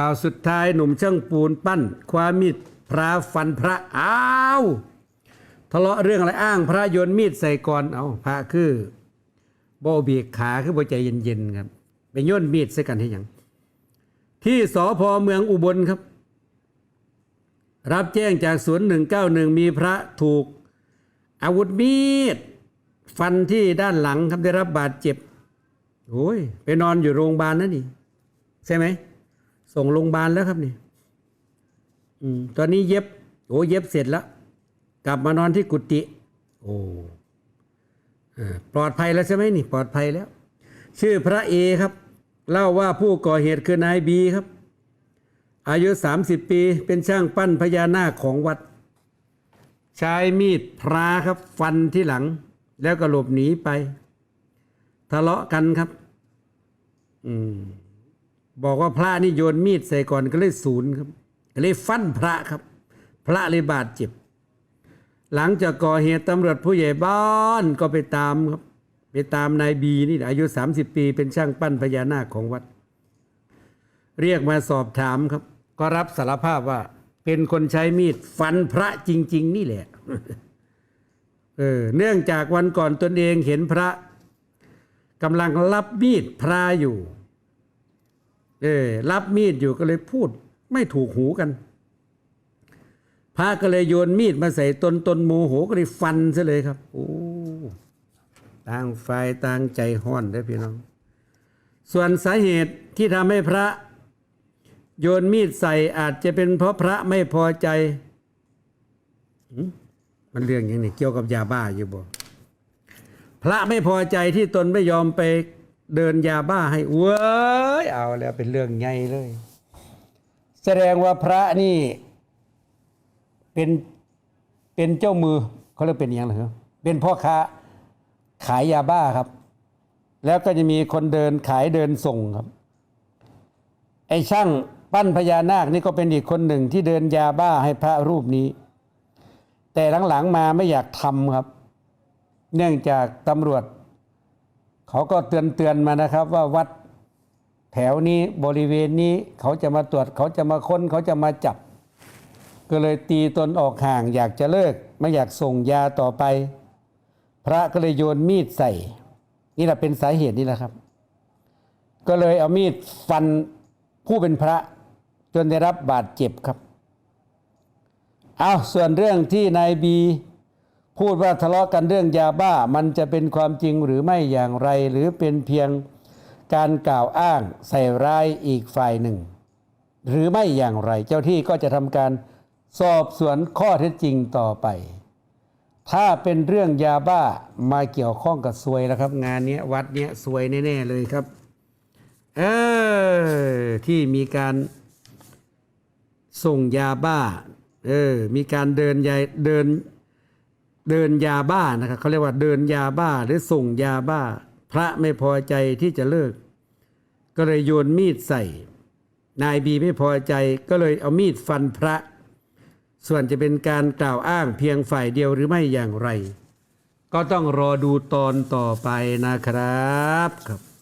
ข่าวสุดท้ายหนุ่มช่างปูนปั้น ความมีดพระฟันพระอ้าวทะเลาะเรื่องอะไรอ้างพระโยนมีดใส่ก่อนเอาพระคือบ่เบียกขาคือบ่ใจเย็นๆครับไปโยนมีดใส่กันให้ยังที่สพเมืองอุบลครับ รับแจ้งจากศูนย์หนึ่งเก้าหนึ่งมีพระถูก อาวุธมีด ฟันที่ด้านหลังครับได้รับบาดเจ็บโอ้ยไปนอนอยู่โรงพยาบาลนั่นนี่ใช่ไหม ส่งโรงพยาบาลแล้วครับนี่อืมตอนนี้เย็บ โอ้เย็บเสร็จแล้ว กลับมานอนที่กุฏิโอ้อปลอดภัยแล้วใช่ไหมนี่ ปลอดภัยแล้ว ชื่อพระเอครับ เล่าว่าผู้ก่อเหตุคือนายบีครับ อายุ 30 ปีเป็นช่างปั้นพญานาคของวัด ใช้มีดพระครับ ฟันที่หลัง แล้วก็หลบหนีไป ทะเลาะกันครับ อืม บอกว่าพระนี่โยนมีดใส่ก่อนก็เลยศูนย์ครับก็เลยฟันพระครับ พระเลยบาดเจ็บ หลังจากก่อเหตุตำรวจผู้ใหญ่บ้านก็ไปตามครับ ไปตามนายบีนี่อายุ 30 ปี เป็นช่างปั้นพญานาคของวัด เรียกมาสอบถามครับ ก็รับสารภาพว่า เป็นคนใช้มีดฟันพระจริง ๆ นี่แหละเออเนื่องจากวันก่อนตนเองเห็นพระกำลังรับมีดพระอยู่ เออรับมีดอยู่ก็เลยพูดไม่ถูกหูกัน พระก็เลยโยนมีดมาใส่ตนตนโมโหก็เลยฟันซะเลยครับ โอ้ต่างฝ่ายต่างใจห้อนได้พี่น้อง ส่วนสาเหตุที่ทำให้พระ โยนมีดใส่อาจจะเป็นเพราะพระไม่พอใจมันเรื่องอย่างนี้เกี่ยวกับยาบ้าอยู่บ่พระไม่พอใจที่ตนไม่ยอมไป เดินยาบ้าให้เว้ยเอาแล้วเป็นเรื่องใหญ่เลย แสดงว่าพระนี่ เป็นเป็นเจ้ามือเขาเรียกเป็นย่างไรครับเป็นพ่อค้าขายยาบ้าครับ แล้วก็จะมีคนเดินขายเดินส่งครับ ไอ้ช่างปั้นพญานาคนี่ก็เป็นอีกคนหนึ่งที่เดินยาบ้าให้พระรูปนี้ แต่หลังๆมาไม่อยากทำครับ เนื่องจากตำรวจ เขาก็เตือนเตือนมานะครับ ว่าวัดแถวนี้บริเวณนี้เขาจะมาตรวจเขาจะมาค้นเขาจะมาจับ ก็เลยตีตนออกห่างอยากจะเลิก ไม่อยากส่งยาต่อไป พระก็เลยโยนมีดใส่ นี่แหละเป็นสาเหตุนี่แหละครับ ก็เลยเอามีดฟันผู้เป็นพระจนได้รับบาดเจ็บครับ เอาส่วนเรื่องที่นายบี พูดว่าทะเลาะกันเรื่องยาบ้า มันจะเป็นความจริงหรือไม่อย่างไร หรือเป็นเพียงการกล่าวอ้างใส่ร้ายอีกฝ่ายหนึ่ง หรือไม่อย่างไร เจ้าที่ก็จะทำการสอบสวนข้อเท็จจริงต่อไป ถ้าเป็นเรื่องยาบ้ามาเกี่ยวข้องกับซวยแล้วครับ งานนี้วัดนี้ซวยแน่ๆเลยครับ เออที่มีการส่งยาบ้า เออมีการเดินยาเดิน เดินยาบ้านะครับเขาเรียกว่าเดินยาบ้าหรือส่งยาบ้า พระไม่พอใจที่จะเลิก ก็เลยโยนมีดใส่ นายบีไม่พอใจก็เลยเอามีดฟันพระ ส่วนจะเป็นการกล่าวอ้างเพียงฝ่ายเดียวหรือไม่อย่างไร ก็ต้องรอดูตอนต่อไปนะครับครับ